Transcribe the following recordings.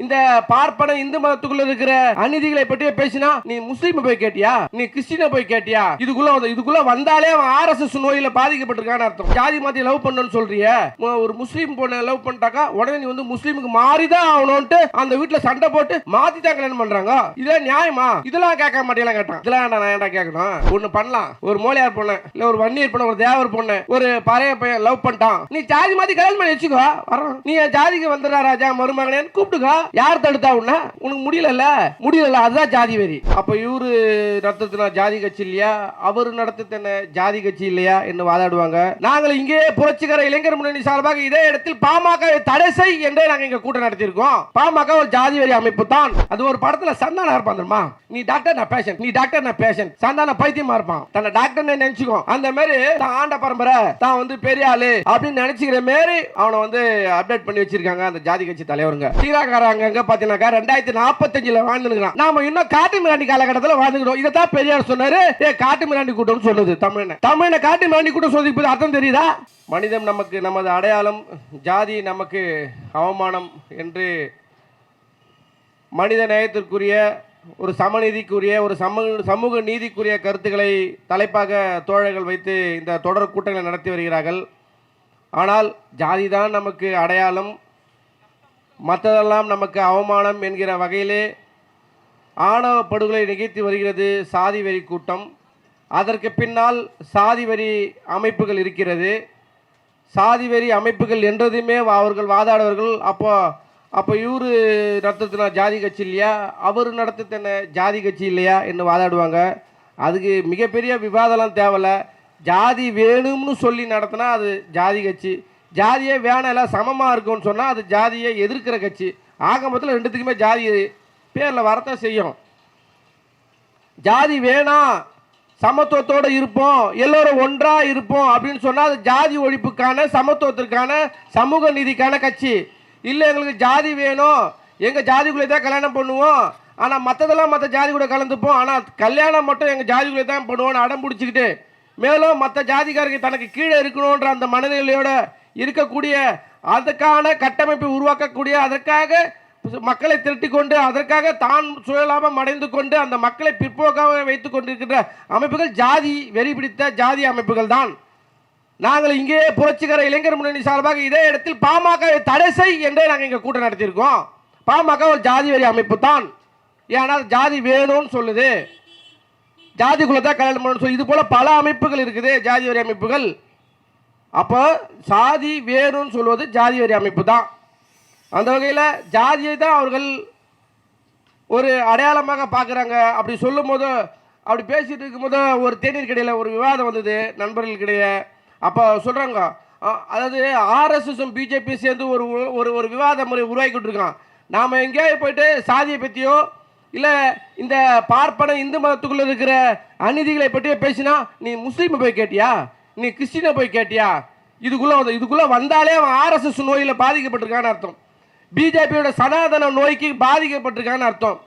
இந்த பார்ப்பன இந்து மதத்துக்குள்ள இருக்கிற அநீதிகளை பற்றி பேசினா நீ முஸ்லீம் போய் கேட்டியா? நீ கிறிஸ்டின போய் கேட்டியா? இதுக்குள்ள வந்து- இதுக்குள்ள வந்தாலே அவன் ஆர்எஸ்எஸ் நோயில பாதிக்கப்பட்டிருக்கான்னு அர்த்தம். ஜாதி மாத்தி லவ் பண்ணணும்னு சொல்றிய. ஒரு முஸ்லீம் பொண்ணை லவ் பண்ணிட்டாக்கா உடனே நீ வந்து முஸ்லீமுக்கு மாறிதான் ஆகணும்ட்டு அந்த வீட்டுல சண்டை போட்டு மாத்தி தான் கல்யாணம் பண்றாங்க. இதெல்லாம் நியாயமா? இதெல்லாம் கேட்க மாட்டேலாம் கேட்டான். இதெல்லாம் நான் ஏன்டா கேட்கணும்? ஒண்ணு பண்ணலாம். ஒரு மோலியார் பொண்ணு இல்ல ஒரு வன்னியர் பொண்ணு ஒரு தேவர் பொண்ணு ஒரு பழைய பையன் லவ் பண்ணிட்டான். நீ ஜாதி மாத்தி கல்யாணம் பண்ணி வச்சுக்கோ. வரோம் நீ ஜாதிக்கு வந்துடுறா ராஜா மருமகனேன்னு கூப்பிட்டுக்கோ. யார் தடுத்தா உன்ன? உனக்கு முடியலல்ல? முடியல அதுதான் ஜாதி வெறி. அப்ப இவரு நடத்துனா ஜாதி கட்சி இல்லையா? அவர் நடத்துறது ஜாதி கட்சி இல்லையா? என்று வாதாடுவாங்க. நாங்கள் இங்கே புரட்சிகர இளைஞர் முன்னணி சார்பாக இதே இடத்தில் பாமக தடை செய் என்றே நாங்க இங்க கூட்டம் நடத்தியிருக்கோம். பாமக ஒரு ஜாதி வெறி அமைப்பு தான். அது ஒரு படத்துல சந்தானம் இருப்பான் தெரியுமா? நீ டாக்டர் நான் பேஷன் நீ டாக்டர் நான் பேஷன் சந்தான பைத்தியமா இருப்பான். தன்னை டாக்டர் நினைச்சுக்கோ. அந்த மாதிரி தான் ஆண்ட பரம்பரை தான் வந்து பெரிய ஆளு அப்படின்னு நினைச்சுக்கிற மாதிரி அவனை வந்து அப்டேட் பண்ணி வச்சிருக்காங்க அந்த ஜாதி கட்சி தலைவருங்க. சீராக்காரங்க அங்கங்க பாத்தீங்கன்னாக்கா ரெண்டாயிரத்தி நாற்பத்தஞ்சுல வாழ்ந்துருக்கலாம் நாம இன்னும் காட்டு மிராண்டி காலகட்டத்தில் வாழ்ந்துக்கிறோம் இதைத்தான் பெரியார் சொன்னாரு. ஏ காட்டு மிராண்டி கூட்டம்னு சொல்லுது தமிழனை. தமிழனை காட்டு மிராண்டி கூட்டம் சொல்லி இப்ப அர்த்தம் தெரியுதா? மனிதம் நமக்கு நமது அடையாளம் ஜாதி நமக்கு அவமானம் என்று மனித நேயத்திற்குரிய ஒரு சமநீதிக்குரிய ஒரு சமூக சமூக நீதிக்குரிய கருத்துக்களை தலைப்பாக தோழர்கள் வைத்து இந்த தொடர் கூட்டங்களை நடத்தி வருகிறார்கள். ஆனால் ஜாதி தான் நமக்கு அடையாளம். மற்றதெல்லாம் நமக்கு அவமானம் என்கிற வகையிலே ஆணவ படுகொலை நிகழ்த்தி வருகிறது சாதி வரி கூட்டம். அதற்கு பின்னால் சாதி வரி அமைப்புகள் இருக்கிறது. சாதி வரி அமைப்புகள் என்றதுமே வா- அவர்கள் வாதாடுவார்கள். அப்போ அப்போ இவரு நடத்தின ஜாதி கட்சி இல்லையா? அவர் நடத்தின ஜாதி கட்சி இல்லையா என்று வாதாடுவாங்க. அதுக்கு மிகப்பெரிய விவாதம்லாம் தேவையில்ல. ஜாதி வேணும்னு சொல்லி நடத்தினா அது ஜாதி கட்சி. ஜாதியே வேணாம் எல்லாம் சமமாக இருக்கும்னு சொன்னால் அது ஜாதியை எதிர்க்கிற கட்சி. ஆக மொத்தத்தில் ரெண்டுத்துக்குமே ஜாதி பேரில் வரத்தான் செய்யும். ஜாதி வேணாம் சமத்துவத்தோடு இருப்போம் எல்லோரும் ஒன்றாக இருப்போம் அப்படின்னு சொன்னால் அது ஜாதி ஒழிப்புக்கான சமத்துவத்திற்கான சமூக நீதிக்கான கட்சி. இல்லை எங்களுக்கு ஜாதி வேணும். எங்கள் ஜாதிக்குள்ளே தான் கல்யாணம் பண்ணுவோம். ஆனால் மற்றதெல்லாம் மற்ற ஜாதி கூட கலந்துப்போம். ஆனால் கல்யாணம் மட்டும் எங்கள் ஜாதிக்குள்ளே தான் பண்ணுவோம்னு அடம் பிடிச்சிக்கிட்டு மேலும் மற்ற ஜாதிக்காரங்க தனக்கு கீழே இருக்கணுன்ற அந்த மனநிலையோட இருக்கக்கூடிய அதுக்கான கட்டமைப்பை உருவாக்கக்கூடிய அதற்காக மக்களை திரட்டி கொண்டு அதற்காக தான் சுயலாபம் அடைந்து கொண்டு அந்த மக்களை பிற்போக்காக வைத்து கொண்டிருக்கின்ற அமைப்புகள் ஜாதி வெறி பிடித்த ஜாதி அமைப்புகள் தான். நாங்கள் இங்கே புரட்சிகர இளைஞர் முன்னணி சார்பாக இதே இடத்தில் பாமக தடை செய் என்றே நாங்கள் இங்கே கூட்டம் நடத்தியிருக்கோம். பாமக ஒரு ஜாதி வெறி அமைப்பு தான். ஏன்னா ஜாதி வேணும்னு சொல்லுது. ஜாதிக்குள்ள தான் கல்யாணம் பண்ணணும் சொல்லி இது போல பல அமைப்புகள் இருக்குது ஜாதி வெறி அமைப்புகள். அப்போ சாதி வேறுன்னு சொல்வது ஜாதி வெறி அமைப்பு தான் அந்த வகையில் ஜாதியை தான் அவர்கள் ஒரு அடையாளமாக பார்க்குறாங்க. அப்படி சொல்லும் போது அப்படி பேசிகிட்டு இருக்கும்போது ஒரு தேநீர் கடையில் ஒரு விவாதம் வந்தது நண்பர்களுக்கிடையே அப்போ சொல்கிறாங்க அதாவது ஆர்எஸ்எஸும் பிஜேபி சேர்ந்து ஒரு ஒரு ஒரு விவாத முறை உருவாக்கிட்டு இருக்கான் நாம் எங்கேயாவது போயிட்டு சாதியை பற்றியோ இல்லை இந்த பார்ப்பன இந்து மதத்துக்குள்ளே இருக்கிற அநீதிகளை பற்றியோ பேசினா நீ முஸ்லீமை போய் கேட்டியா? நீ கிறிஸ்டினை போய் கேட்டியா? இதுக்குள்ளே வந்து இதுக்குள்ளே வந்தாலே அவன் ஆர்எஸ்எஸ் நோயில் பாதிக்கப்பட்டிருக்கான்னு அர்த்தம். பிஜேபியோட சனாதன நோய்க்கு பாதிக்கப்பட்டிருக்கான்னு அர்த்தம்.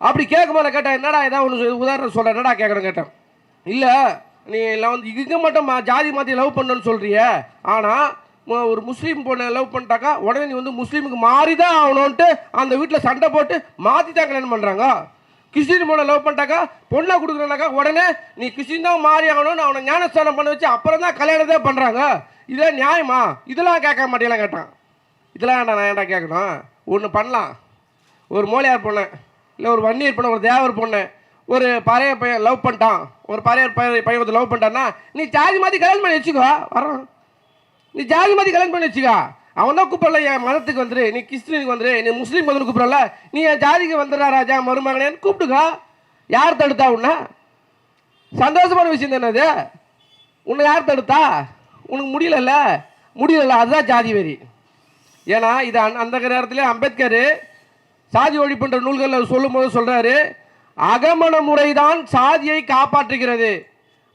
அப்படி கேட்கும்போது நான் கேட்டேன் என்னடா ஏதாவது ஒன்று உதாரணம் சொல்கிறேன் என்னடா கேட்குறேன் கேட்டேன். இல்லை நீ எல்லாம் வந்து இங்கே மட்டும் மா- ஜாதி மாற்றி லவ் பண்ணணும்னு சொல்கிறிய ஆனால் ஒரு முஸ்லீம் பொண்ணை லவ் பண்ணிட்டாக்கா உடனே நீ வந்து முஸ்லீமுக்கு மாறி தான் ஆகணும்ன்ட்டு அந்த வீட்டில் சண்டை போட்டு மாற்றி தான் கல்யாணம் பண்ணுறாங்க கிறிஸ்டின் பொண்ணை லவ் பண்ணிட்டாக்கா பொண்ணை கொடுக்குறனாக்கா உடனே நீ கிறிஸ்டின் தான் மாறி ஆகணும்னு அவனை ஞானஸ்தானம் பண்ண வச்சு அப்புறம் தான் கல்யாணத்தே பண்ணுறாங்க இதான் நியாயமா? இதெல்லாம் கேட்க மாட்டேலாம் கேட்டான். இதெல்லாம் ஏன்டா நான் ஏன்டா கேட்கணும்? ஒன்று பண்ணலாம். ஒரு மூலையார் பொண்ணு இல்லை ஒரு வன்னியர் பொண்ணு ஒரு தேவர் பொண்ணு ஒரு பழைய பையன் லவ் பண்ணிட்டான் ஒரு பழைய பையன் பையன் வந்து லவ் பண்ணிட்டான்னா நீ ஜாதி மாற்றி கல்யாணம் பண்ணி வச்சுக்கோ. வரோம் நீ ஜாதி மாற்றி கல்யாணம் பண்ணி வச்சுக்கோ. அவன் தான் கூப்பிடல என் மதத்துக்கு வந்துரு நீ கிறிஸ்டினுக்கு வந்துரு நீ முஸ்லீம் வந்து கூப்பிடல. நீ என் ஜாதிக்கு வந்துடுறா ராஜா மருமகனேன்னு கூப்பிட்டுக்கோ யார் தடுத்தா உன்னை? சந்தோஷமான விஷயம் தானே அது. உன்னை யார் தடுத்தா? உனக்கு முடியலல்ல. முடியலல்ல அதுதான் ஜாதி வெறி. ஏன்னா இது அந் அந்த நேரத்தில் அம்பேத்கர் சாதி ஒழிப்புன்ற நூல்களில் சொல்லும்போது சொல்கிறாரு அகமண முறைதான் சாதியை காப்பாற்றுகிறது.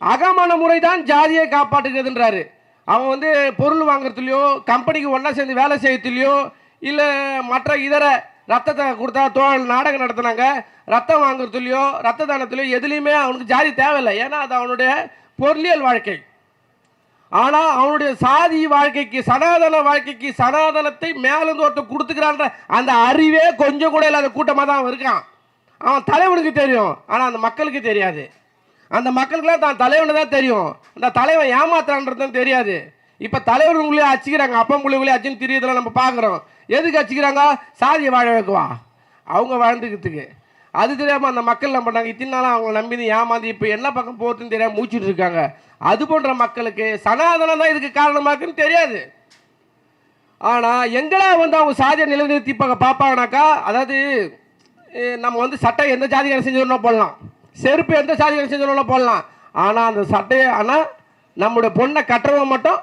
அகமண முறைதான் ஜாதியை காப்பாற்றுகிறதுன்றாரு. அவன் வந்து பொருள் வாங்குறதுலையோ கம்பெனிக்கு ஒன்றா சேர்ந்து வேலை செய்யறதுலையோ இல்லை மற்ற இதர ரத்தத்தை கொடுத்தா தோழல் நாடகம் நடத்துனாங்க ரத்தம் வாங்குறதுலையோ ரத்த தானத்துலையோ எதுலேயுமே அவனுக்கு ஜாதி தேவையில்லை. ஏன்னா அது அவனுடைய பொருளியல் வாழ்க்கை. ஆனால் அவனுடைய சாதி வாழ்க்கைக்கு சனாதன வாழ்க்கைக்கு சனாதனத்தை மேலிருந்து ஒருத்தன் கொடுத்துக்கிறான்ற அந்த அறிவே கொஞ்சம் கூட இல்லாத கூட்டமாக தான் அவன் இருக்கான். அவன் தலைவனுக்கு தெரியும் ஆனால் அந்த மக்களுக்கு தெரியாது. அந்த மக்களுக்குலாம் தான் தலைவனு தான் தெரியும். அந்த தலைவன் ஏமாத்துறான்றதும் தெரியாது. இப்போ தலைவர் உங்களே அச்சுக்கிறாங்க அப்பா உங்களுக்குள்ளே அச்சுன்னு தெரியறதுல நம்ம பார்க்குறோம் எதுக்கு அச்சுக்கிறாங்க சாதியை வாழ வைக்குவா? அவங்க வாழ்ந்துக்கிறதுக்கு. அது தெரியாமல் அந்த மக்கள் என்ன பண்ணாங்க இத்தனை நாளாக அவங்க நம்பி ஏமாந்து இப்போ என்ன பக்கம் போகிறதுன்னு தெரியாம மூச்சுட்டு இருக்காங்க. அது போன்ற மக்களுக்கு சனாதனம் தான் இதுக்கு காரணமாக இருக்குன்னு தெரியாது. ஆனால் எங்கடா வந்து அவங்க சாதியை நிலைநிறுத்திப்பாங்க பார்ப்பாங்கனாக்கா அதாவது நம்ம வந்து சட்டம் எந்த ஜாதிக்காரன் செஞ்சோம்னா போடலாம்? செருப்பு எந்த சாதி செஞ்சோம்னா போடலாம். ஆனால் அந்த சட்டையை ஆனால் நம்முடைய பொண்ணை கட்டுறவன் மட்டும்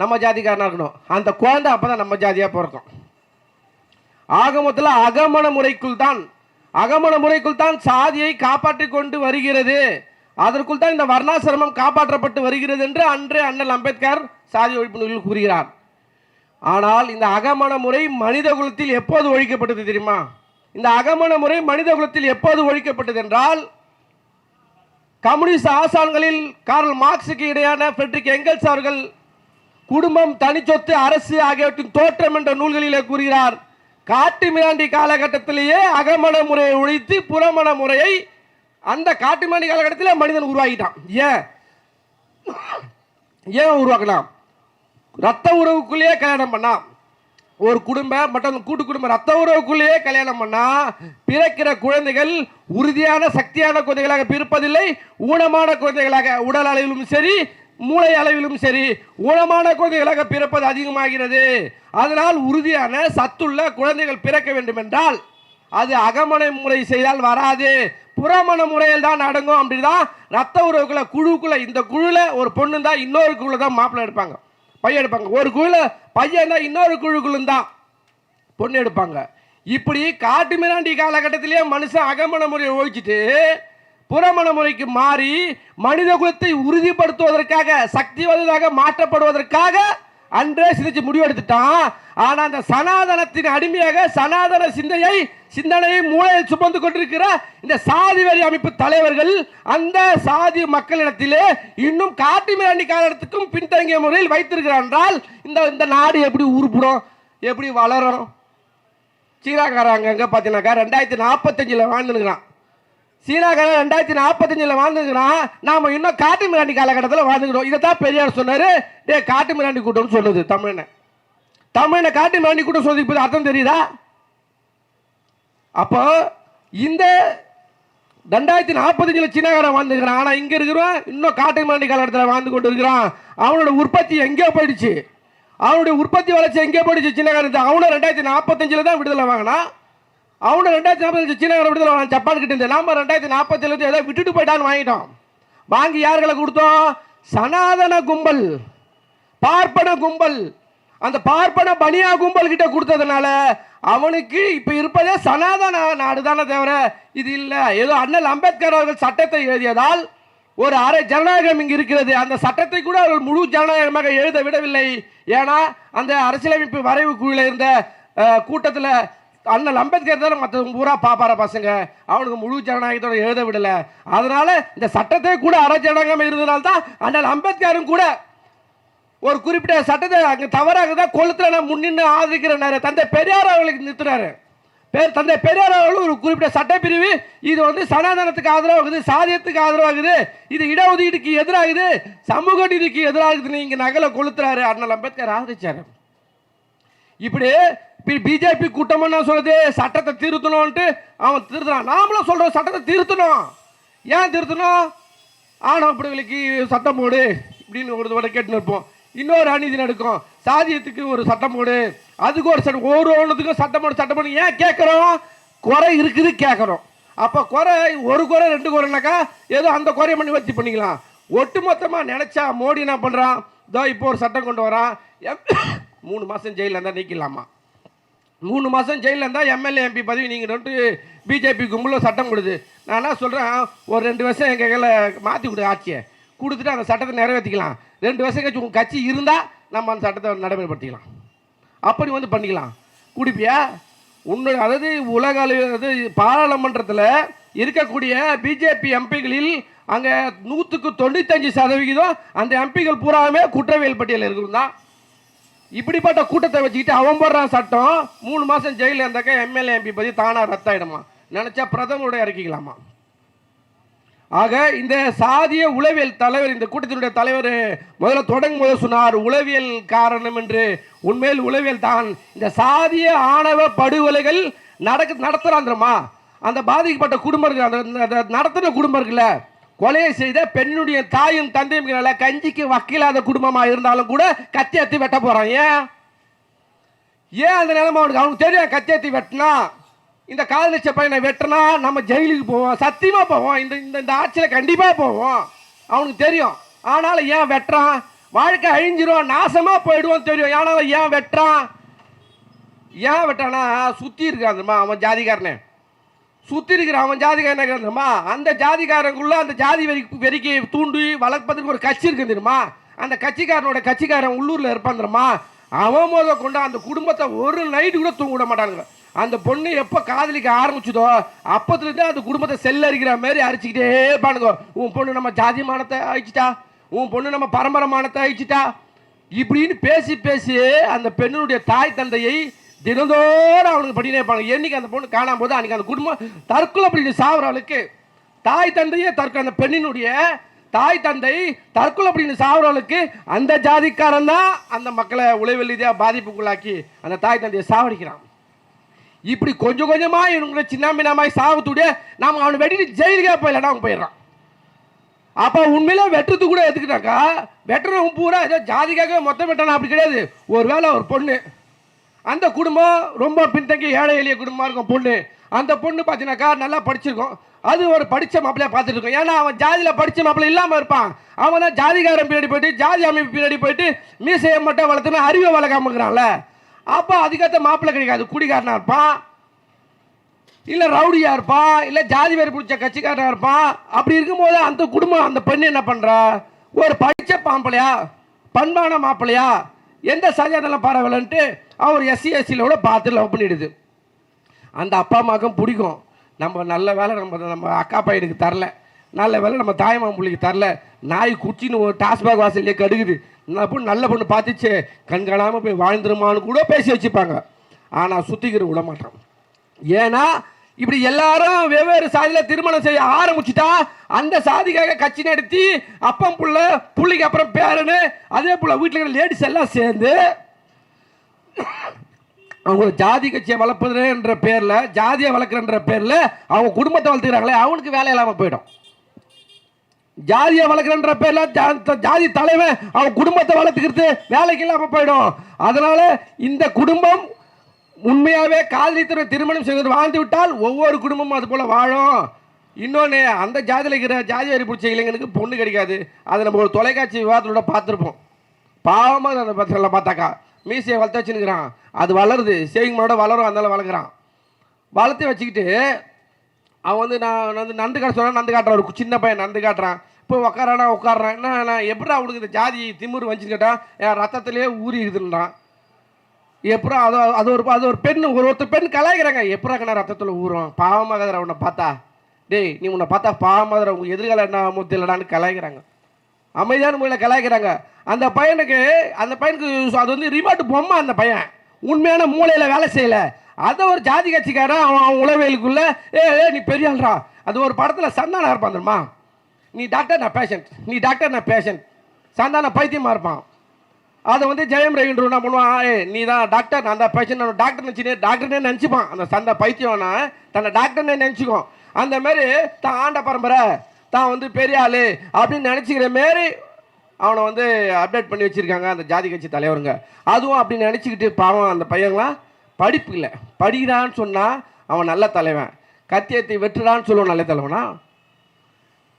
நம்ம ஜாதிக்காரனாக இருக்கணும். அந்த குழந்தை அப்போ தான் நம்ம ஜாதியாக பிறக்கும். ஆகமத்தில் அகமண முறைக்குள் தான் அகமண முறைக்குள் தான் சாதியை காப்பாற்றி கொண்டு வருகிறது. அதற்குள் தான் இந்த வர்ணாசிரமம் காப்பாற்றப்பட்டு வருகிறது என்று அன்று அண்ணல் அம்பேத்கர் சாதி ஒழிப்பு நூலில் கூறுகிறார். ஆனால் இந்த அகமண முறை மனித குலத்தில் எப்போது ஒழிக்கப்பட்டது தெரியுமா? இந்த அகமண முறை மனித குலத்தில் எப்போது ஒழிக்கப்பட்டது என்றால் கம்யூனிஸ்ட் ஆசான்களில் கார்ல் மார்க்ஸுக்கு இடையான ஃப்ரெட்ரிக் எங்கல்ஸ் அவர்கள் குடும்பம் தனிச்சொத்து அரசு ஆகியவற்றின் தோற்றம் என்ற நூல்களிலே கூறுகிறார். காட்டு மிராண்டி காலகட்டத்திலேயே அகமண முறையை ஒழித்து புறமண முறையை அந்த காட்டு மிராண்டி காலகட்டத்தில் மனிதன் உருவாக்கிட்டான். ஏன்? ஏன் உருவாக்கலாம் ரத்த உறவுக்குள்ளேயே கல்யாணம் பண்ணான். ஒரு குடும்பம் மற்றும் கூட்டு குடும்பம் ரத்த உறவுக்குள்ளேயே கல்யாணம் பண்ணா பிறக்கிற குழந்தைகள் உறுதியான சக்தியான குழந்தைகளாக பிறப்பதில்லை. ஊனமான குழந்தைகளாக உடல் அளவிலும் சரி மூளை அளவிலும் சரி ஊனமான குழந்தைகளாக பிறப்பது அதிகமாகிறது. அதனால் உறுதியான சத்துள்ள குழந்தைகள் பிறக்க வேண்டும் என்றால் அது அகமண முறை செய்தால் வராது. புறமண முறையில் தான் அடங்கும் அப்படின்னா ரத்த உறவுக்குள்ள குழுக்குள்ள இந்த குழுல ஒரு பொண்ணு தான் இன்னொரு குழுல தான் மாப்பிள்ளை எடுப்பாங்க. பையன் எடுப்பாங்க. ஒரு குழுல பையன் தான் இன்னொரு குழுக்குள்ள தான் பொண்ணு எடுப்பாங்க. இப்படி காட்டு மிராண்டி காலகட்டத்திலேயே மனுஷன் அகமண முறையை ஒழிச்சிட்டு புறமண முறைக்கு மாறி மனித குலத்தை உறுதிப்படுத்துவதற்காக சக்தி வாய்ந்ததாக மாற்றப்படுவதற்காக அன்றே சிந்திச்சு முடிவெடுத்துட்டான். ஆனால் அந்த சனாதனத்தின் அடிமையாக சனாதன சிந்தையை சிந்தனையை மூளையில் சுமந்து கொண்டிருக்கிற இந்த சாதி வரி அமைப்பு தலைவர்கள் அந்த சாதி மக்களிடத்திலே இன்னும் காட்டு மிராண்டி காலத்துக்கும் பின்தங்கிய முறையில் வைத்திருக்கிறார் என்றால் இந்த இந்த நாடு எப்படி உருப்புடும் எப்படி வளரும்? சீனாக்காரங்க அங்கங்கே பார்த்தீங்கன்னாக்கா ரெண்டாயிரத்தி நாற்பத்தஞ்சில் வாழ்ந்துருக்கிறான் சீனாக்காரன் ரெண்டாயிரத்தி நாற்பத்தஞ்சில் வாழ்ந்துருக்கிறான் நாம் இன்னும் காட்டு மிராண்டி காலகட்டத்தில் வாழ்ந்துக்கிறோம் இதை தான் பெரியார் சொன்னார் டே காட்டு மிராண்டி கூட்டம்னு சொன்னது தமிழனை. தமிழனை காட்டு மிராண்டி கூட்டம் சொல்லி இப்போ அர்த்தம் தெரியுதா? அப்போ இந்த ரெண்டாயிரத்தி நாற்பத்தஞ்சில் சீனாக்காரன் வாழ்ந்துக்கிறான் ஆனால் இங்கே இருக்கிறோம் இன்னும் காட்டு மிராண்டி காலகட்டத்தில் வாழ்ந்து கொண்டு இருக்கிறான் அவனோட உற்பத்தி எங்கேயோ போயிடுச்சு. அவனுடைய உற்பத்தி வளர்ச்சி எங்கே போயிடுச்சு சீனாக்காரன். அவனும் ரெண்டாயிரத்தி நாற்பத்தஞ்சில் தான் விடுதலை வாங்கினான். அவனு ரெண்டாயிரத்தி நாற்பத்தஞ்சு சீனாக்காரன் விடுதலை வாங்கினான். ஜப்பான் கிட்ட இருந்தேன் நாம் ரெண்டாயிரத்தி நாற்பத்திலேருந்து ஏதோ விட்டுட்டு போயிட்டான்னு வாங்கிட்டோம். வாங்கி யார்களை கொடுத்தோம்? சனாதன கும்பல். பார்ப்பன கும்பல். அந்த பார்ப்பன பனியா கும்பல் கிட்ட கொடுத்ததுனால அவனுக்கு இப்போ இருப்பதே சனாதன நாடு தானே தவிர இது இல்லை. ஏதோ அண்ணல் அம்பேத்கர் அவர்கள் சட்டத்தை எழுதியதால் ஒரு அரை ஜனநாயகம் இங்கு இருக்கிறது. அந்த சட்டத்தை கூட அவர்கள் முழு ஜனநாயகமாக எழுத விடவில்லை. ஏன்னா அந்த அரசியலமைப்பு வரைவு குழுவில் இருந்த கூட்டத்தில் அண்ணல் அம்பேத்கர் தானே மற்ற பூரா பாப்பார பசங்க. அவனுக்கு முழு ஜனநாயகத்தோட எழுத விடலை. அதனால இந்த சட்டத்தை கூட அரை ஜனநாயகம் இருந்ததுனால தான் அண்ணல் அம்பேத்கரும் கூட ஒரு குறிப்பிட்ட சட்டத்தை அங்கே தவறாக தான் கொளுத்துல நான் முன்னின்று ஆதரிக்கிறனாரு தந்தை பெரியார் அவர்களுக்கு நிறுத்தினாரு. பேர் தந்தை பெரியார் அவர்கள் ஒரு குறிப்பிட்ட சட்டப்பிரிவு இது வந்து சனாதனத்துக்கு ஆதரவாகுது சாதியத்துக்கு ஆதரவாகுது. இது இடஒதுக்கீடுக்கு எதிராகுது சமூக நீதிக்கு எதிராகுதுன்னு இங்கே நகலை கொளுத்துறாரு அண்ணல் அம்பேத்கர் ஆதரிச்சார். இப்படி பிஜேபி கூட்டம் என்ன சொல்லுது சட்டத்தை திருத்தணும்ன்ட்டு அவன் திருத்தணும் நாமளும் சொல்கிறோம் சட்டத்தை திருத்தணும். ஏன் திருத்தணும்? ஆணவ சட்டம் போடு இப்படின்னு ஒரு தடவை கேட்டு இருப்போம். இன்னொரு அநீதி நடக்கும். சாதியத்துக்கு ஒரு சட்டம் போடு. அதுக்கு ஒரு சட்டம் ஒரு ஒன்றுத்துக்கும் சட்டம் போடு சட்டம் போடு. ஏன் கேட்குறோம் குறை இருக்குது கேட்குறோம் அப்போ குறை ஒரு குறை ரெண்டு குறைனாக்கா ஏதோ அந்த குறையை பண்ணி வச்சு பண்ணிக்கலாம். ஒட்டு மொத்தமாக நினச்சா மோடி என்ன பண்ணுறான் இதோ இப்போ ஒரு சட்டம் கொண்டு வரான். எம் மூணு மாதம் ஜெயிலில் இருந்தால் நீக்கிடலாமா மூணு மாதம் ஜெயிலில் இருந்தால் எம்எல்ஏ எம்பி பதவி நீங்கணுன்ட்டு பிஜேபி கும்பலில் சட்டம் கொடுது நான் என்ன சொல்கிறேன் ஒரு ரெண்டு வருஷம் எங்கள் கையில் மாற்றி கொடு ஆட்சியை. கொடுத்துட்டு அந்த சட்டத்தை நிறைவேற்றிக்கலாம் ரெண்டு வருஷம் கழிச்சு உங்கள் கட்சி இருந்தால் நம்ம அந்த சட்டத்தை நடைமுறைப்படுத்திக்கலாம். அப்படி வந்து பண்ணிக்கலாம். குடிப்பியா? உன்னுடைய அதாவது உலக அளவு பாராளுமன்றத்தில் இருக்கக்கூடிய பிஜேபி எம்பிகளில் அங்கே நூற்றுக்கு தொண்ணூத்தஞ்சு சதவிகிதம் அந்த எம்பிகள் பூராவுமே குற்றவியல் பட்டியலில் இருக்கிறது தான் இப்படிப்பட்ட கூட்டத்தை வச்சுக்கிட்டு அவன் போடுறான் சட்டம் மூணு மாதம் ஜெயிலில் இருந்தாக்க எம்எல்ஏ எம்பி பற்றி தானாக ரத்தாயிடுமா? நினச்சா பிரதமருடைய இறக்கிக்கலாமா? ஆக இந்த சாதிய உளவியல் தலைவர் இந்த கூட்டத்தினுடைய தலைவர் முதல்ல தொடங்கும் போது சொன்னார் உளவியல் காரணம் என்று. உண்மையில் உளவியல் தான். இந்த சாதிய ஆணவ படுகொலைகள் நடக்க நடத்துகிறாந்திரமா அந்த பாதிக்கப்பட்ட குடும்பம் அந்த அந்த நடத்தின குடும்பம் இருக்குல்ல கொலையை செய்த பெண்ணுடைய தாயும் தந்தையும் கஞ்சிக்கு வக்கீலாத குடும்பமாக இருந்தாலும் கூட கத்தி அத்தி வெட்ட போகிறான் ஏன்? ஏன் அந்த நிலைமை அவனுக்கு? அவனுக்கு தெரியும் கத்தி அத்தி வெட்டினா. இந்த காதலிச்ச பையனை வெட்டினா நம்ம ஜெயிலுக்கு போவோம் சத்தியமாக போவோம். இந்த இந்த இந்த ஆட்சியில் கண்டிப்பாக போவோம். அவனுக்கு தெரியும். ஆனாலும் ஏன் வெட்டுறான்? வாழ்க்கை அழிஞ்சிரும் நாசமாக போயிடுவோம் தெரியும். ஆனாலும் ஏன் வெட்டுறான்? ஏன் வெட்டானா? சுற்றி இருக்காதுமா அவன் ஜாதிகாரனே சுற்றி இருக்கிற அவன் ஜாதிகாரன் தெரியுமா? அந்த ஜாதிகாரங்குள்ள அந்த ஜாதி வெறி வெறிக்கை தூண்டி வளர்ப்பதற்கு ஒரு கட்சி இருக்கு தெரியுமா? அந்த கட்சிக்காரனோட கட்சிக்காரன் உள்ளூரில் இருப்பான் தெரியுமா? அவன் முத கொண்டு அந்த குடும்பத்தை ஒரு நைட்டு கூட தூங்க விட மாட்டானுங்க. அந்த பொண்ணு எப்போ காதலிக்க ஆரம்பிச்சதோ அப்பத்துலேருந்து அந்த குடும்பத்தை செல்லரிக்கிற மாதிரி அரிச்சுக்கிட்டே இருப்பானுங்க. உன் பொண்ணு நம்ம ஜாதி மானத்தை அழிச்சிட்டா உன் பொண்ணு நம்ம பரம்பரை மானத்தை அழிச்சிட்டா. இப்படின்னு பேசி பேசி அந்த பெண்ணுடைய தாய் தந்தையை தினந்தோறும் அவனுக்கு பண்ணினே இருப்பாங்க. என்னைக்கு அந்த பொண்ணு காணாம போது அன்னைக்கு அந்த குடும்பம் தற்கொலை பண்ணி சாவரவளுக்கு தாய் தந்தையே தற்கொலை அந்த பெண்ணினுடைய தாய் தந்தை தற்கொலை அப்படின்னு சாவரவளுக்கு அந்த ஜாதிக்காரன் தான் அந்த மக்களை உளவியல் ரீதியாக பாதிப்புக்குள்ளாக்கி அந்த தாய் தந்தையை சாவடிக்கிறான். இப்படி கொஞ்சம் கொஞ்சமாக இவங்களை சின்ன பின்னமாய் சாகத்துடைய நாம அவனை வெட்டிட்டு ஜெயிலுக்கே போயிடலாம் அவன் போயிடுறான். அப்போ உண்மையில வெட்டுறது கூட எதுக்குனாக்கா வெட்டுறவன் பூரா ஏதோ ஜாதிக்காக மொத்தம் வெட்டானா அப்படி கிடையாது. ஒரு வேளை ஒரு பொண்ணு அந்த குடும்பம் ரொம்ப பின்தங்கி ஏழை எளிய குடும்பமாக இருக்கும் பொண்ணு. அந்த பொண்ணு பார்த்தீங்கன்னாக்கா நல்லா படிச்சிருக்கோம். அது ஒரு படித்த மாப்பிள்ளையா பார்த்துட்டு இருக்கோம் ஏன்னா அவன் ஜாதியில் படித்த மாப்பிள்ளை இல்லாமல் இருப்பான். அவன் தான் ஜாதிகாரன் பின்னாடி போயிட்டு ஜாதி அமைப்பு பின்னாடி போயிட்டு மீசையை மட்டும் வளர்த்துனா அறிவை வளர்க்காம இருக்கிறான்ல. அப்போ அதுக்கேற்ற மாப்பிள்ளை கிடைக்காது. குடிகாரனா இருப்பான் இல்லை ரவுடியா இருப்பான் இல்லை ஜாதி வேறு பிடிச்ச கட்சிக்காரனா இருப்பான் அப்படி இருக்கும்போது அந்த குடும்பம் அந்த பெண் என்ன பண்ணுறா ஒரு படிச்ச பாம்பளையா பண்பான மாப்பிளையா எந்த சஜாதெல்லாம் பரவாயில்லன்ட்டு அவர் எஸ்சி எஸ்சியில் கூட பார்த்து லவ் பண்ணிடுது. அந்த அப்பா அம்மாவுக்கும் பிடிக்கும். நம்ம நல்ல வேலை நம்ம நம்ம அக்கா பையனுக்கு தரல. நல்ல வேலை நம்ம தாய்மா பிள்ளைக்கு தரல. நாய் குச்சின்னு ஒரு டாஸ்மாக் வாசல்லே கடுகுது அப்போ நல்ல பொண்ணு பார்த்துச்சு கண்காணாமல் போய் வாழ்ந்துருமான்னு கூட பேசி வச்சுப்பாங்க. ஆனால் சுத்திக்கிற விட மாட்டான் ஏன்னா இப்படி எல்லாரும் வெவ்வேறு சாதியில் திருமணம் செய்ய ஆரம்பிச்சுட்டா அந்த சாதிக்காக கட்சி நடத்தி அப்பம் புள்ள புள்ளிக்கு அப்புறம் பேரனு அதே போல் வீட்டில் இருக்கிற லேடிஸ் எல்லாம் சேர்ந்து அவங்க ஜாதி கட்சியை வளர்ப்பதுன்ற பேரில் ஜாதியை வளர்க்குறன்ற பேரில் அவங்க குடும்பத்தை வளர்த்துக்கிறாங்களே அவனுக்கு வேலை இல்லாமல் போயிடும். ஜாதியை வளர்க்குறன்ற பேர்ல ஜா- ஜாதி தலைவன் அவன் குடும்பத்தை வளர்த்துக்கிறது வேலைக்கு இல்லாமல் போயிடும். அதனால இந்த குடும்பம் உண்மையாகவே காதலித்துறை திருமணம் செய்து வாழ்ந்து விட்டால் ஒவ்வொரு குடும்பமும் அது போல் வாழும். இன்னொன்று அந்த ஜாதியில் இருக்கிற ஜாதி வரி பிடிச்ச இளைஞனுக்கு பொண்ணு கிடைக்காது. அதை நம்ம ஒரு தொலைக்காட்சி விவாதத்தோட பார்த்துருப்போம். பாவமாக அந்த பத்திரிகையில் பார்த்தாக்கா. மீசையை வளர்த்து வச்சுருக்கிறான் அது வளருது. சேவிங்கோட வளரும். அதனால் வளர்க்குறான். வளர்த்து வச்சுக்கிட்டு அவன் வந்து நான் வந்து நந்து காட்ட சொன்னால் நந்து காட்டுறான். ஒரு சின்ன பையன் நந்து காட்டுறான். இப்போ உக்காரானா உட்காடுறான் என்ன நான் எப்படி அவனுக்கு இந்த ஜாதி திமுரு வந்துச்சு கேட்டான் என் ரத்தத்திலே ஊறி இருக்குன்றான் எப்படா அது அது ஒரு அது ஒரு பெண் ஒரு ஒருத்தர் பெண் கலாய்க்கிறாங்க. எப்படா கண்ணா ரத்தத்தில் ஊறும்? பாவமாக உன்னை பார்த்தா. டேய் நீ உன்னை பார்த்தா பாவமாக உங்கள் எதிர்காலம் என்ன ஆகும் தெரியலடான்னு கலாய்க்கிறாங்க. அமைதியான முறையில் கலாய்க்கிறாங்க. அந்த பையனுக்கு அந்த பையனுக்கு அது வந்து ரிமாட்டு பொம்மை அந்த பையன். உண்மையான மூளையில் வேலை செய்யல. அதை ஒரு ஜாதி கட்சிக்காரன் அவன் அவன் உளவியலுக்குள்ள ஏ ஏ நீ பெரியாள்றா அது ஒரு படத்தில் சந்தானம் இருப்பான் தெரியுமா? நீ டாக்டர் நான் பேஷண்ட் நீ டாக்டர் நான் பேஷண்ட் சந்தானம் பைத்தியமாக இருப்பான். அதை வந்து ஜெயம் ரவின்ற என்ன பண்ணுவான்? ஏ நீ தான் டாக்டர் நான் தான் பேஷண்ட் நான் டாக்டர் நினச்சினே டாக்டர்னே நினச்சிப்பான். அந்த சந்தை பைத்தியம்னா தன்னை டாக்டர்னே நினச்சிக்கும். அந்த மாதிரி தான் ஆண்ட பரம்பரை தான் வந்து பெரிய ஆளு அப்படின்னு நினச்சிக்கிற மாரி அவனை வந்து அப்டேட் பண்ணி வச்சுருக்காங்க அந்த ஜாதி கட்சி தலைவருங்க. அதுவும் அப்படி நினச்சிக்கிட்டு பாவம் அந்த பையன்லாம் படிப்பு இல்லை. படிக்கிறான்னு சொன்னால் அவன் நல்ல தலைவன். கத்தியத்தை வெட்டுறான்னு சொல்லுவான் நல்ல தலைவனா?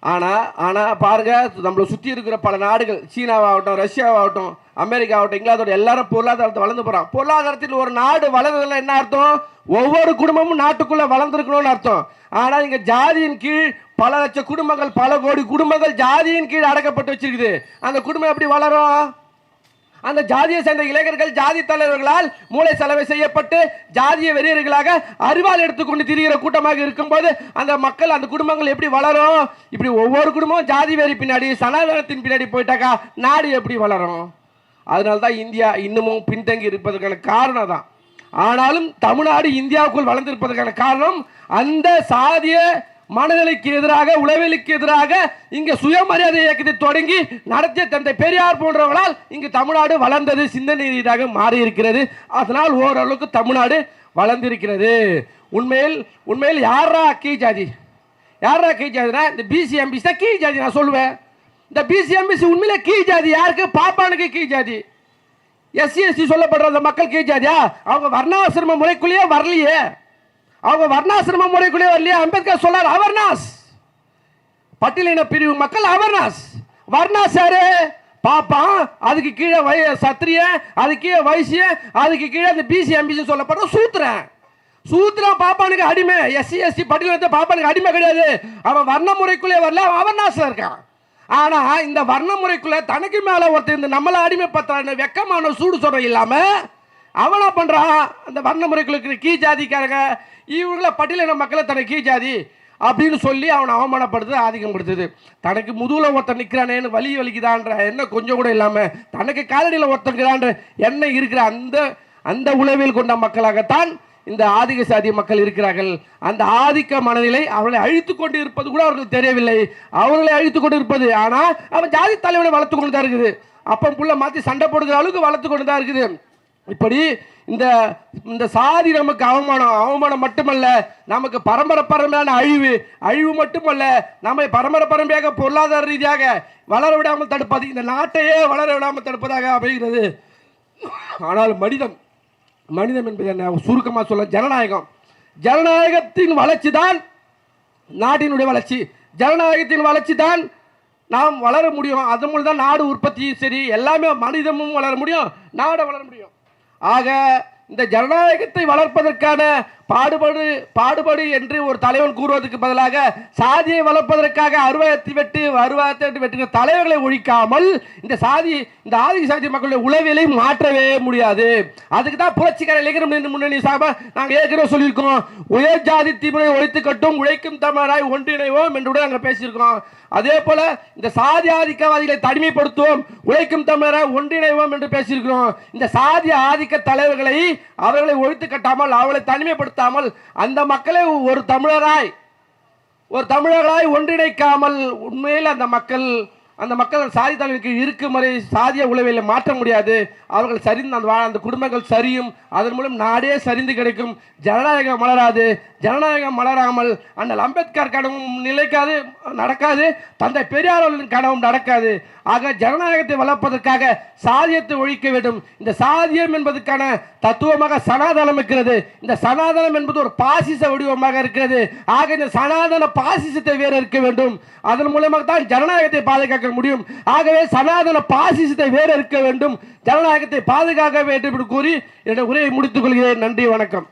ஆனால் ஆனால் பாருங்க நம்மளை சுற்றி இருக்கிற பல நாடுகள் சீனாவாகட்டும் ரஷ்யாவாகட்டும் அமெரிக்கா ஆகட்டும் இங்கிலாந்தோட எல்லாரும் பொருளாதாரத்தை வளர்ந்து போகிறான் பொருளாதாரத்தில் ஒரு நாடு வளர்றதுல என்ன அர்த்தம்? ஒவ்வொரு குடும்பமும் நாட்டுக்குள்ளே வளர்ந்துருக்கணும்னு அர்த்தம். ஆனால் இங்கே ஜாதியின் கீழ் பல லட்சம் குடும்பங்கள் பல கோடி குடும்பங்கள் ஜாதியின் கீழ் அடக்கப்பட்டு வச்சிருக்குது. அந்த குடும்பம் எப்படி வளரும்? அந்த ஜாதியை சேர்ந்த இளைஞர்கள் ஜாதி தலைவர்களால் மூளை செலவை செய்யப்பட்டு ஜாதிய வெறியர்களாக அறிவால் எடுத்துக்கொண்டு திரிகிற கூட்டமாக இருக்கும்போது அந்த மக்கள் அந்த குடும்பங்கள் எப்படி வளரும்? இப்படி ஒவ்வொரு குடும்பமும் ஜாதி வெறி பின்னாடி சனாதனத்தின் பின்னாடி போயிட்டாக்கா நாடு எப்படி வளரும்? அதனால தான் இந்தியா இன்னமும் பின்தங்கி இருப்பதற்கான காரணம் தான். ஆனாலும் தமிழ்நாடு இந்தியாவுக்குள் வளர்ந்திருப்பதற்கான காரணம் அந்த சாதிய மனநிலைக்கு எதிராக உளவியலுக்கு எதிராக இங்கே சுயமரியாதை இயக்கத்தை தொடங்கி நடத்திய தந்தை பெரியார் போன்றவர்களால் இங்கு தமிழ்நாடு வளர்ந்தது சிந்தனை ரீதியாக மாறி இருக்கிறது அதனால் ஓரளவுக்கு தமிழ்நாடு வளர்ந்திருக்கிறது. உண்மையில் உண்மையில் யாரா கீ ஜாதி? யாரா கீ ஜாதினா? இந்த பிசிஎம்பிசி தான் கீ ஜாதி நான் சொல்லுவேன். இந்த பிசிஎம்பிசி உண்மையிலே கீ ஜாதி. யாருக்கு? பாப்பானுக்கு கீ ஜாதி. எஸ்சி எஸ்டி சொல்லப்படுற அந்த மக்கள் கீழ் ஜாதியா? அவங்க வர்ணாசிரம முறைக்குள்ளேயே வரலையே. அவங்க வர்ணாசிரம முறைக்குள்ளேயே வரலையே? அம்பேத்கர் சொல்லார் அவர்னாஸ். பட்டியலின பிரிவு மக்கள் அவர்னாஸ். வர்ணாஸ் யாரு? பாப்பான் அதுக்கு கீழே வை சத்திரிய அதுக்கு கீழே வைசிய அதுக்கு கீழே அந்த பிசி எம்பிசி சொல்லப்படுற சூத்திரன். சூத்திரன் பாப்பானுக்கு அடிமை. எஸ்சி எஸ்டி பட்டியலத்தை பாப்பானுக்கு அடிமை கிடையாது. அவன் வர்ண முறைக்குள்ளே வரல அவன் இருக்கான். ஆனா இந்த வர்ண முறைக்குள்ள தனக்கு மேல ஒருத்தர் இந்த நம்மள அடிமைப்படுத்துறான்னு வெக்கமான சூடு சொல்ற இல்லாம அவனா பண்ணுறான் அந்த வர்ண கீ ஜாதிக்காரங்க இவங்கள பட்டியலின மக்களை தனக்கு கீ ஜாதி அப்படின்னு சொல்லி அவனை அவமானப்படுத்து ஆதிக்கப்படுத்துது. தனக்கு முதுகில் ஒருத்தன் நிற்கிறானேன்னு வலி வலிக்குதான்ற எண்ணம் கொஞ்சம் கூட இல்லாமல் தனக்கு காலடியில் ஒருத்தங்கிறான்ற என்ன இருக்கிற அந்த அந்த உளவில் கொண்ட மக்களாகத்தான் இந்த ஆதிக்க சாதிய மக்கள் இருக்கிறார்கள். அந்த ஆதிக்க மனநிலை அவர்களை அழித்து கொண்டு இருப்பது கூட அவர்களுக்கு தெரியவில்லை. அவர்களை அழித்து கொண்டு இருப்பது ஆனால் அவன் ஜாதி தலைவனை வளர்த்து கொண்டு தான் இருக்குது. அப்போ புள்ள மாற்றி சண்டை போடுகிற அளவுக்கு வளர்த்து கொண்டு தான் இருக்குது. இப்படி இந்த இந்த சாதி நமக்கு அவமானம் அவமானம் மட்டுமல்ல நமக்கு பரம்பரை பரம்பரையான அழிவு அழிவு மட்டுமல்ல நம்மை பரம்பரை பரம்பரையாக பொருளாதார ரீதியாக வளர விடாமல் தடுப்பது இந்த நாட்டையே வளர விடாமல் தடுப்பதாக அமைகிறது. ஆனால் மனிதம் மனிதம் என்பது என்ன? சுருக்கமாக சொல்ல ஜனநாயகம். ஜனநாயகத்தின் வளர்ச்சி தான் நாட்டினுடைய வளர்ச்சி. ஜனநாயகத்தின் வளர்ச்சி தான் நாம் வளர முடியும். அது மூலம் தான் நாடு உற்பத்தியும் சரி எல்லாமே மனிதமும் வளர முடியும் நாடை வளர முடியும். ஆக இந்த ஜனநாயகத்தை வளர்ப்பதற்கான பாடுபடு பாடுபடு என்று ஒரு தலைவன் கூறுவதற்கு பதிலாக சாதியை வளர்ப்பதற்காக அருவாயத்தை வெட்டு அருவாயத்தை வெட்டு வெட்டுகிற தலைவர்களை ஒழிக்காமல் இந்த சாதி இந்த ஆதி சாதி மக்களுடைய உளவியலை மாற்றவே முடியாது. அதுக்கு தான் புரட்சிகர இளைஞர் முன்னணி- முன்னணி நாங்கள் ஏற்கனவே சொல்லியிருக்கோம். உயர் ஜாதி தீவிரை ஒழித்து கட்டும் உழைக்கும் தமிழராய் ஒன்றிணைவோம் என்று கூட நாங்கள் பேசியிருக்கோம். அதே போல இந்த சாதி ஆதிக்கவாதிகளை தனிமைப்படுத்துவோம் உழைக்கும் தமிழரை ஒன்றிணைவோம் என்று பேசியிருக்கிறோம். இந்த சாதி ஆதிக்க தலைவர்களை அவர்களை ஒழித்து கட்டாமல் அவர்களை தனிமைப்படுத்தாமல் அந்த மக்களை ஒரு தமிழராய் ஒரு தமிழர்களாய் ஒன்றிணைக்காமல் உண்மையில் அந்த மக்கள் அந்த மக்கள் சாதி தலைவருக்கு இருக்கும் முறை சாதிய உளவியலை மாற்ற முடியாது. அவர்கள் சரிந்து அந்த அந்த குடும்பங்கள் சரியும் அதன் மூலம் நாடே சரிந்து கிடைக்கும். ஜனநாயகம் மலராது. ஜனநாயகம் மலராமல் அண்ணல் அம்பேத்கர் கனவும் நிலைக்காது நடக்காது. தந்தை பெரியார் அவர்களின் கனவும் நடக்காது. ஆக ஜனநாயகத்தை வளர்ப்பதற்காக சாதியத்தை ஒழிக்க வேண்டும். இந்த சாதியம் என்பதற்கான தத்துவமாக சனாதனம் இருக்கிறது. இந்த சனாதனம் என்பது ஒரு பாசிச வடிவமாக இருக்கிறது. ஆக இந்த சனாதன பாசிசத்தை வேறு இருக்க வேண்டும். அதன் மூலமாக தான் ஜனநாயகத்தை பாதுகாக்க முடியும். ஆகவே சனாதன பாசிசத்தை வேற இருக்க வேண்டும். ஜனநாயகத்தை பாதுகாக்க வேண்டும் என்று கூறி என்னுடைய உரையை முடித்துக் கொள்கிறேன். நன்றி வணக்கம்.